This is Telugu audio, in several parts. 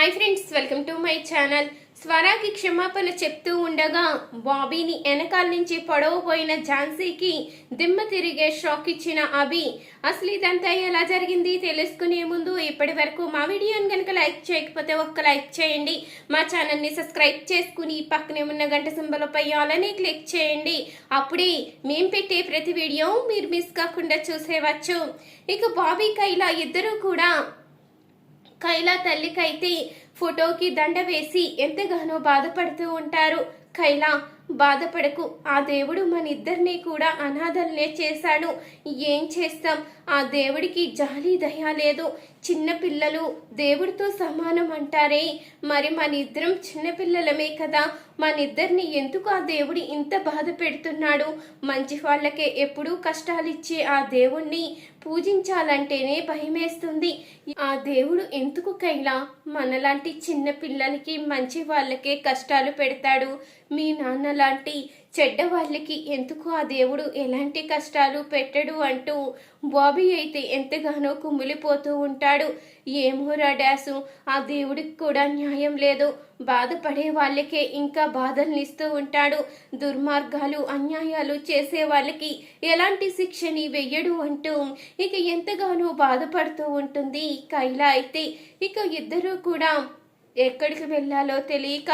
Hi friends welcome to my channel స్వరాకి క్షమాపణ చెప్తూ ఉండగా బాబీని వెనకాల నుంచి పొడవపోయిన ఝాన్సీకి దిమ్మ తిరిగే షాక్ ఇచ్చిన అభి అసలు ఇదంతా ఎలా జరిగింది? తెలుసుకునే ముందు ఇప్పటి వరకు మా వీడియోని కనుక లైక్ చేయకపోతే ఒక్క లైక్ చేయండి. మా ఛానల్ని సబ్స్క్రైబ్ చేసుకుని పక్కనే ఉన్న గంట సింబలపై అలానే క్లిక్ చేయండి. అప్పుడే మేం పెట్టే ప్రతి వీడియో మీరు మిస్ కాకుండా చూసేవచ్చు. ఇక బాబీ కైలా ఇద్దరూ కూడా కైలా తల్లికైతే ఫోటోకి దండ వేసి ఎంతగానో బాధపడుతూ ఉంటారు. కైలా బాధపడకు. ఆ దేవుడు మన ఇద్దరిని కూడా అనాథల్నే చేశాడు. ఏం చేస్తాం? ఆ దేవుడికి జాలి దయ లేదు. చిన్నపిల్లలు దేవుడితో సమానం అంటారే. మరి మన ఇద్దరం చిన్నపిల్లలమే కదా. మన ఇద్దరిని ఎందుకు ఆ దేవుడి ఇంత బాధ పెడుతున్నాడు? మంచి వాళ్ళకే ఎప్పుడూ కష్టాలిచ్చే ఆ దేవుణ్ణి పూజించాలంటేనే భయమేస్తుంది. ఆ దేవుడు ఎందుకు కైలా? మనలాంటి చిన్న పిల్లలకి మంచి వాళ్ళకే కష్టాలు పెడతాడు. మీ నాన్న లాంటి చెడ్డ వాళ్ళకి ఎందుకు ఆ దేవుడు ఎలాంటి కష్టాలు పెట్టడు అంటూ బాబీ అయితే ఎంతగానో కుమిలిపోతూ ఉంటాడు. ఏమోరా డాసు ఆ దేవుడికి కూడా న్యాయం లేదు. బాధపడే వాళ్ళకే ఇంకా బాధల్నిస్తూ ఉంటాడు. దుర్మార్గాలు అన్యాయాలు చేసే వాళ్ళకి ఎలాంటి శిక్షని వెయ్యడు అంటూ ఇక ఎంతగానో బాధపడుతూ ఉంటుంది. కైలా అయితే ఇక ఇద్దరూ కూడా ఎక్కడికి వెళ్ళాలో తెలియక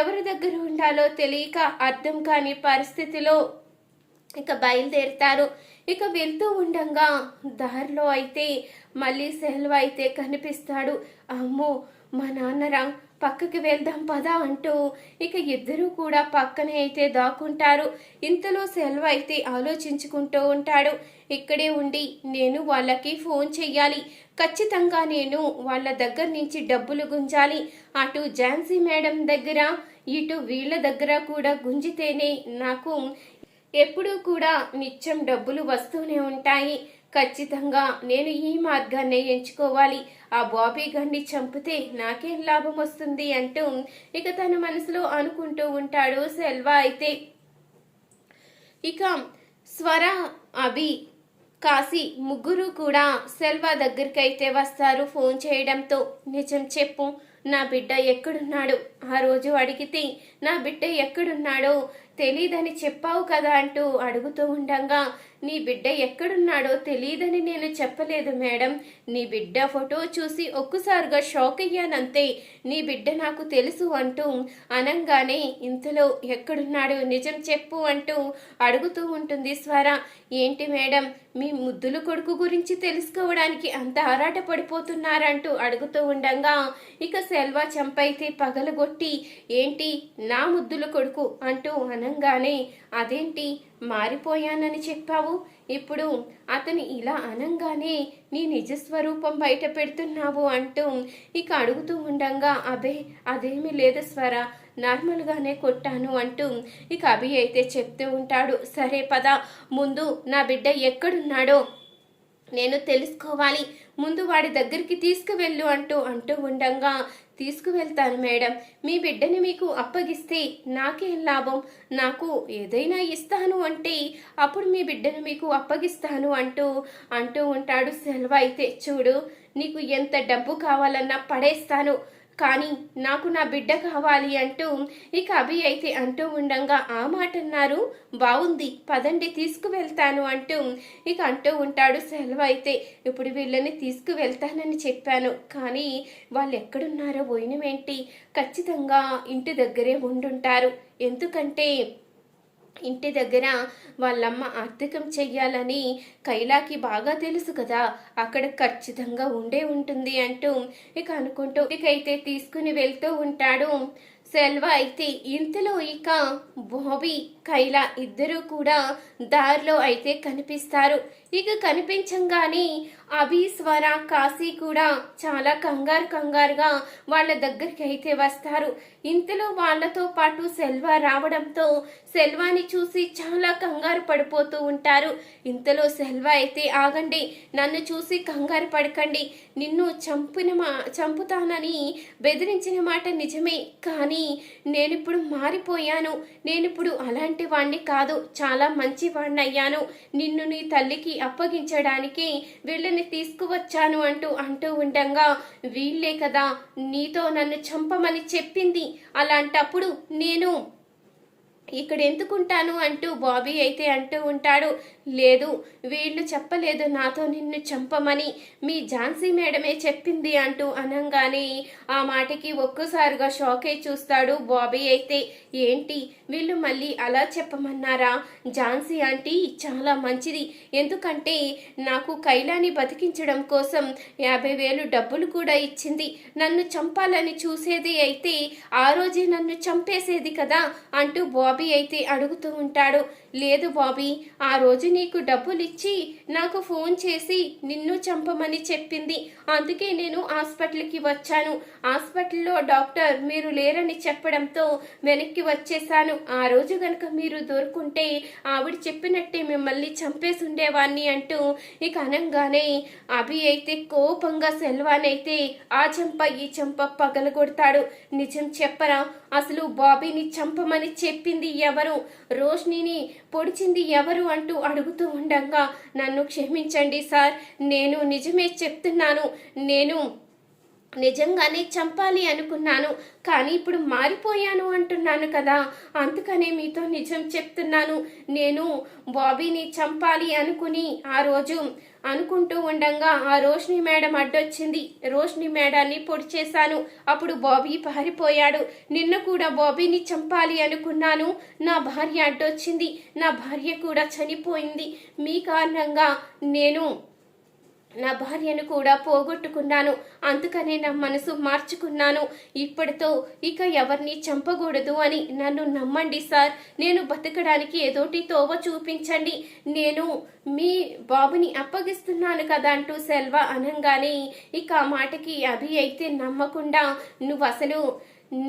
ఎవరి దగ్గర ఉండాలో తెలియక అర్థం కాని పరిస్థితిలో ఇక బయలుదేరుతారు. ఇక వెళ్తూ ఉండంగా దారిలో అయితే మళ్ళీ సెల్వ అయితే కనిపిస్తాడు. అమ్మో మా నాన్నరా పక్కకి వెళ్దాం పదా అంటూ ఇక ఇద్దరూ కూడా పక్కనే అయితే దాక్కుంటారు. ఇంతలో సెల్వ అయితే ఆలోచించుకుంటూ ఉంటాడు. ఇక్కడే ఉండి నేను వాళ్ళకి ఫోన్ చెయ్యాలి. ఖచ్చితంగా నేను వాళ్ళ దగ్గర నుంచి డబ్బులు గుంజాలి. అటు ఝాన్సీ మేడం దగ్గర ఇటు వీళ్ళ దగ్గర కూడా గుంజితేనే నాకు ఎప్పుడూ కూడా నిత్యం డబ్బులు వస్తూనే ఉంటాయి. ఖచ్చితంగా నేను ఈ మార్గాన్ని ఎంచుకోవాలి. ఆ బాబీ గారిని చంపితే నాకేం లాభం వస్తుంది అంటూ ఇక తన మనసులో అనుకుంటూ ఉంటాడు సెల్వా. అయితే ఇక స్వర అభి కాశీ ముగ్గురు కూడా సెల్వా దగ్గరికైతే వస్తారు. ఫోన్ చేయడంతో నిజం చెప్పు నా బిడ్డ ఎక్కడున్నాడు? ఆ రోజు అడిగితే నా బిడ్డ ఎక్కడున్నాడో తెలీదని చెప్పావు కదా అంటూ అడుగుతూ ఉండగా నీ బిడ్డ ఎక్కడున్నాడో తెలీదని నేను చెప్పలేదు మేడం. నీ బిడ్డ ఫోటో చూసి ఒక్కసారిగా షాక్ అయ్యానంతే. నీ బిడ్డ నాకు తెలుసు అంటూ అనంగానే ఇంతలో ఎక్కడున్నాడో నిజం చెప్పు అంటూ అడుగుతూ ఉంటుంది స్వర. ఏంటి మేడం మీ ముద్దుల కొడుకు గురించి తెలుసుకోవడానికి అంత ఆరాట పడిపోతున్నారంటూ అడుగుతూ ఉండగా ఇక సెల్వా చంపైతే పగలగొట్టి కొట్టి ఏంటి నా ముద్దుల కొడుకు? అంటూ అనంగానే అదేంటి? మారిపోయానని చెప్పావు? ఇప్పుడు అతను ఇలా అనంగానే నీ నిజ స్వరూపం బయట పెడుతున్నావు? అంటూ ఇక అడుగుతూ ఉండంగా అబే అదేమీ లేదు స్వర నార్మల్గానే కొట్టాను అంటూ ఇక అభి అయితే చెప్తూ ఉంటాడు. సరే పద ముందు నా బిడ్డ ఎక్కడున్నాడో నేను తెలుసుకోవాలి. ముందు వాడి దగ్గరికి తీసుకువెళ్ళు అంటూ అంటూ ఉండంగా తీసుకువెళ్తాను మేడం. మీ బిడ్డని మీకు అప్పగిస్తే నాకేం లాభం? నాకు ఏదైనా ఇస్తాను అంటే అప్పుడు మీ బిడ్డను మీకు అప్పగిస్తాను అంటూ అంటూ ఉంటాడు సెలవు అయితే చూడు. నీకు ఎంత డబ్బు కావాలన్నా పడేస్తాను. కానీ నాకు నా బిడ్డ కావాలి అంటూ ఇక అభి అయితే అంటూ ఉండంగా ఆ మాట అన్నారు. బాగుంది పదండి తీసుకువెళ్తాను అంటూ ఇక అంటూ ఉంటాడు సెలవు అయితే. ఇప్పుడు వీళ్ళని తీసుకువెళ్తానని చెప్పాను. కానీ వాళ్ళు ఎక్కడున్నారో పోయినవేంటి? ఖచ్చితంగా ఇంటి దగ్గరే ఉండుంటారు. ఎందుకంటే ఇంటి దగ్గర వాళ్ళమ్మ అర్థకం చెయ్యాలని కైలాకి బాగా తెలుసు కదా. అక్కడ ఖచ్చితంగా ఉండే ఉంటుంది అంటూ ఇక అనుకుంటూ ఇకైతే తీసుకుని వెళ్తూ ఉంటాడు. సెల్వ అయితే ఇంతలో ఇక బాబీ కైలా ఇద్దరూ కూడా దారిలో అయితే కనిపిస్తారు. ఇక కనిపించంగానే అభి స్వర కాశీ కూడా చాలా కంగారు కంగారుగా వాళ్ళ దగ్గరికి అయితే వస్తారు. ఇంతలో వాళ్ళతో పాటు సెల్వ రావడంతో సెల్వాని చూసి చాలా కంగారు పడిపోతూ ఉంటారు. ఇంతలో సెల్వ అయితే ఆగండి నన్ను చూసి కంగారు పడకండి. నిన్ను చంపిన మా చంపుతానని బెదిరించిన మాట నిజమే. కానీ నేనిప్పుడు మారిపోయాను. నేనిప్పుడు అలాంటి నీలాంటి వాణ్ణి కాదు చాలా మంచి వాణ్ణి అయ్యాను నిన్ను నీ తల్లికి అప్పగించడానికి వీళ్ళని తీసుకువచ్చాను అంటూ అంటూ ఉండగా వీళ్ళే కదా నీతో నన్ను చంపమని చెప్పింది. అలాంటప్పుడు నేను ఇక్కడ ఎందుకుంటాను అంటూ బాబీ అయితే అంటూ ఉంటాడు. లేదు వీళ్ళు చెప్పలేదు నాతో నిన్ను చంపమని. మీ ఝాన్సీ మేడమే చెప్పింది అంటూ అనంగానే ఆ మాటకి ఒక్కసారిగా షాక్ అయి చూస్తాడు బాబీ అయితే. ఏంటి వీళ్ళు మళ్ళీ అలా చెప్పమన్నారా? ఝాన్సీ ఆంటీ చాలా మంచిది. ఎందుకంటే నాకు కైలాని బతికించడం కోసం యాభై వేలు డబ్బులు కూడా ఇచ్చింది. నన్ను చంపాలని చూసేది అయితే ఆ రోజే నన్ను చంపేసేది కదా అంటూ బాబీ అయితే అడుగుతూ ఉంటాడు లేదు బాబీ ఆ రోజు నీకు డబ్బులు ఇచ్చి నాకు ఫోన్ చేసి నిన్ను చంపమని చెప్పింది. అందుకే నేను హాస్పిటల్కి వచ్చాను. హాస్పిటల్లో డాక్టర్ మీరు లేరని చెప్పడంతో వెనక్కి వచ్చేసాను ఆ రోజు గనక మీరు దొరుకుంటే ఆవిడ చెప్పినట్టే మిమ్మల్ని చంపేసి ఉండేవాణ్ణి అంటూ ఇక అనంగానే అభి అయితే కోపంగా సెల్వానైతే ఆ చెంప ఈ చెంప పగలగొడతాడు. నిజం చెప్పరా? అసలు బాబీని చంపమని చెప్పింది ఎవరు? రోష్నిని పొడిచింది ఎవరు అంటూ అడుగుతూ ఉండగా నన్ను క్షమించండి సార్ నేను నిజమే చెప్తున్నాను. నేను నిజంగానే చంపాలి అనుకున్నాను కానీ ఇప్పుడు మారిపోయాను అంటున్నాను కదా. అందుకనే మీతో నిజం చెప్తున్నాను. నేను బాబీని చంపాలి అనుకుని ఆ రోజు అనుకుంటూ ఉండగా ఆ రోష్ని మేడం అడ్డొచ్చింది. రోష్ని మేడాన్ని పొడి చేశాను. అప్పుడు బాబీ పారిపోయాడు. నిన్న కూడా బాబీని చంపాలి అనుకున్నాను. నా భార్య అడ్డొచ్చింది. నా భార్య కూడా చనిపోయింది. మీ కారణంగా నేను నా భార్యను కూడా పోగొట్టుకున్నాను. అందుకనే నా మనసు మార్చుకున్నాను. ఇప్పటితో ఇక ఎవరిని చంపకూడదు అని నన్ను నమ్మండి సార్. నేను బతకడానికి ఏదోటి తోవ చూపించండి. నేను మీ బాబుని అప్పగిస్తున్నాను కదా అంటూ సెల్వ అనంగానే ఇక ఆ మాటకి అభి అయితే నమ్మకుండా నువ్వు అసలు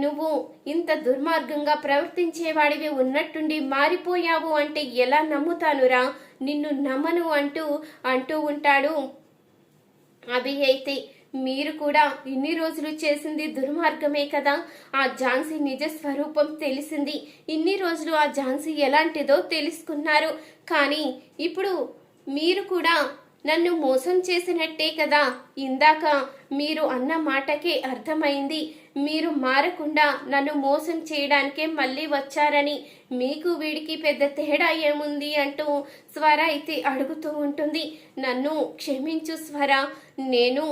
నువ్వు ఇంత దుర్మార్గంగా ప్రవర్తించేవాడివి ఉన్నట్టుండి మారిపోయావు అంటే ఎలా నమ్ముతానురా? నిన్ను నమ్మను అంటూ అంటూ ఉంటాడు అభి అయితే మీరు కూడా ఇన్ని రోజులు చేసింది దుర్మార్గమే కదా. ఆ ఝాన్సీ నిజ స్వరూపం తెలిసింది. ఇన్ని రోజులు ఆ ఝాన్సీ ఎలాంటిదో తెలుసుకున్నారు. కానీ ఇప్పుడు మీరు కూడా నన్ను మోసం చేసినట్టే కదా. ఇందాక మీరు అన్న మాటకే అర్థమైంది. మీరు మారకుండా నన్ను మోసం చేయడానికే మళ్ళీ వచ్చారని. మీకు వీడికి పెద్ద తేడా ఏముంది అంటూ స్వర అయితే అడుగుతూ ఉంటుంది. నన్ను క్షమించు స్వర. నేను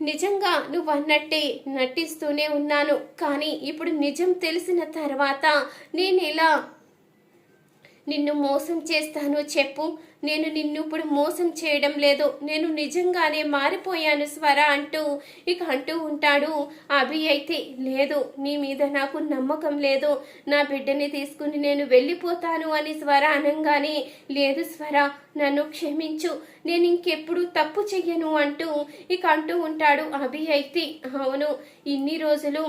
నిజంగా నువ్వు అన్నట్టే నటిస్తూనే ఉన్నాను. కానీ ఇప్పుడు నిజం తెలిసిన తర్వాత నేను ఎలా నిన్ను మోసం చేస్తాను చెప్పు. నేను నిన్ను ఇప్పుడు మోసం చేయడం లేదు. నేను నిజంగానే మారిపోయాను స్వర అంటూ ఇక అంటూ ఉంటాడు. అభి అయితే లేదు నీ మీద నాకు నమ్మకం లేదు. నా బిడ్డని తీసుకుని నేను వెళ్ళిపోతాను అని స్వర అనంగానే లేదు స్వర నన్ను క్షమించు. నేను ఇంకెప్పుడు తప్పు చెయ్యను అంటూ ఇక అంటూ ఉంటాడు అభి అయితే. అవును ఇన్ని రోజులు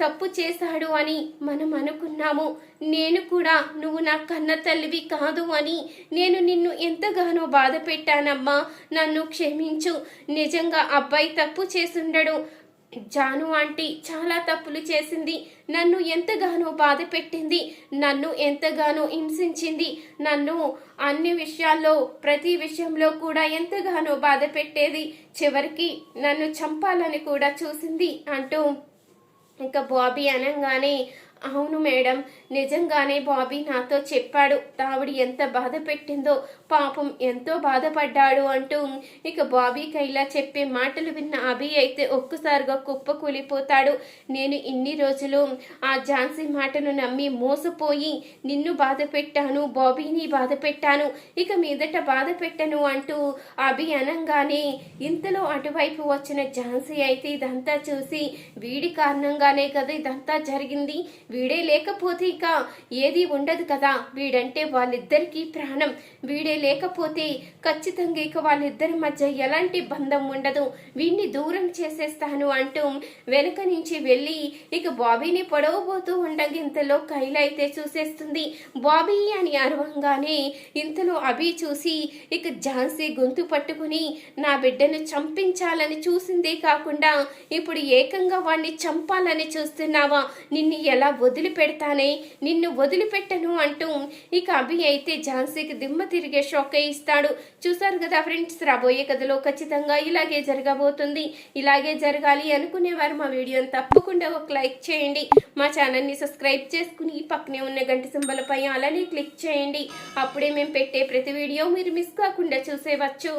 తప్పు చేశాడు అని మనం అనుకున్నాము. నేను కూడా నువ్వు నా కన్న తల్లివి కాదు అని నేను నిన్ను ఎంతగానో బాధ పెట్టానమ్మా. నన్ను క్షమించు. నిజంగా అబ్బాయి తప్పు చేసుండడు. జాను ఆంటీ చాలా తప్పులు చేసింది. నన్ను ఎంతగానో బాధ పెట్టింది. నన్ను ఎంతగానో హింసించింది. నన్ను అన్ని విషయాల్లో ప్రతి విషయంలో కూడా ఎంతగానో బాధ పెట్టేది. చివరికి నన్ను చంపాలని కూడా చూసింది అంటూ ఇంకా బాబీ అనగానే అవును మేడం నిజంగానే బాబీ నాతో చెప్పాడు. తావిడి ఎంత బాధ పెట్టిందో పాపం ఎంతో బాధపడ్డాడు అంటూ ఇక బాబీకి ఇలా చెప్పే మాటలు విన్న అభి అయితే ఒక్కసారిగా కుప్ప కూలిపోతాడు. నేను ఇన్ని రోజులు ఆ ఝాన్సీ మాటను నమ్మి మోసపోయి నిన్ను బాధ పెట్టాను బాబీని బాధ పెట్టాను ఇక మీదట బాధ పెట్టను అంటూ అభి అనంగానే ఇంతలో అటువైపు వచ్చిన ఝాన్సీ అయితే ఇదంతా చూసి వీడి కారణంగానే కదా ఇదంతా జరిగింది. వీడే లేకపోతే ఇక ఏది ఉండదు కదా. వీడంటే వాళ్ళిద్దరికీ ప్రాణం. వీడే లేకపోతే ఖచ్చితంగా ఇక వాళ్ళిద్దరి మధ్య ఎలాంటి బంధం ఉండదు. వీడిని దూరం చేసేస్తాను అంటూ వెనుక నుంచి వెళ్ళి ఇక బాబీని పొడవబోతూ ఉండగా ఇంతలో కైల అయితే చూసేస్తుంది. బాబీ అని అరవంగానే ఇంతలో అభి చూసి ఇక ఝాన్సీ గొంతు పట్టుకుని నా బిడ్డను చంపించాలని చూసిందే కాకుండా ఇప్పుడు ఏకంగా వాణ్ణి చంపాలని చూస్తున్నావా? నిన్ను ఎలా వదిలిపెడతానే? నిన్ను వదిలిపెట్టను అంటూ ఇక అభి అయితే ఝాన్సీకి దిమ్మ తిరిగే షాక్ ఇస్తాడు. చూసారు కదా ఫ్రెండ్స్ రాబోయే కథలో ఖచ్చితంగా ఇలాగే జరగబోతుంది. ఇలాగే జరగాలి అనుకునేవారు మా వీడియోని తప్పకుండా ఒక లైక్ చేయండి. మా ఛానల్ని సబ్స్క్రైబ్ చేసుకుని పక్కనే ఉన్న గంట సింబలపై అలానే క్లిక్ చేయండి. అప్పుడే మేము పెట్టే ప్రతి వీడియో మీరు మిస్ కాకుండా చూసేవచ్చు.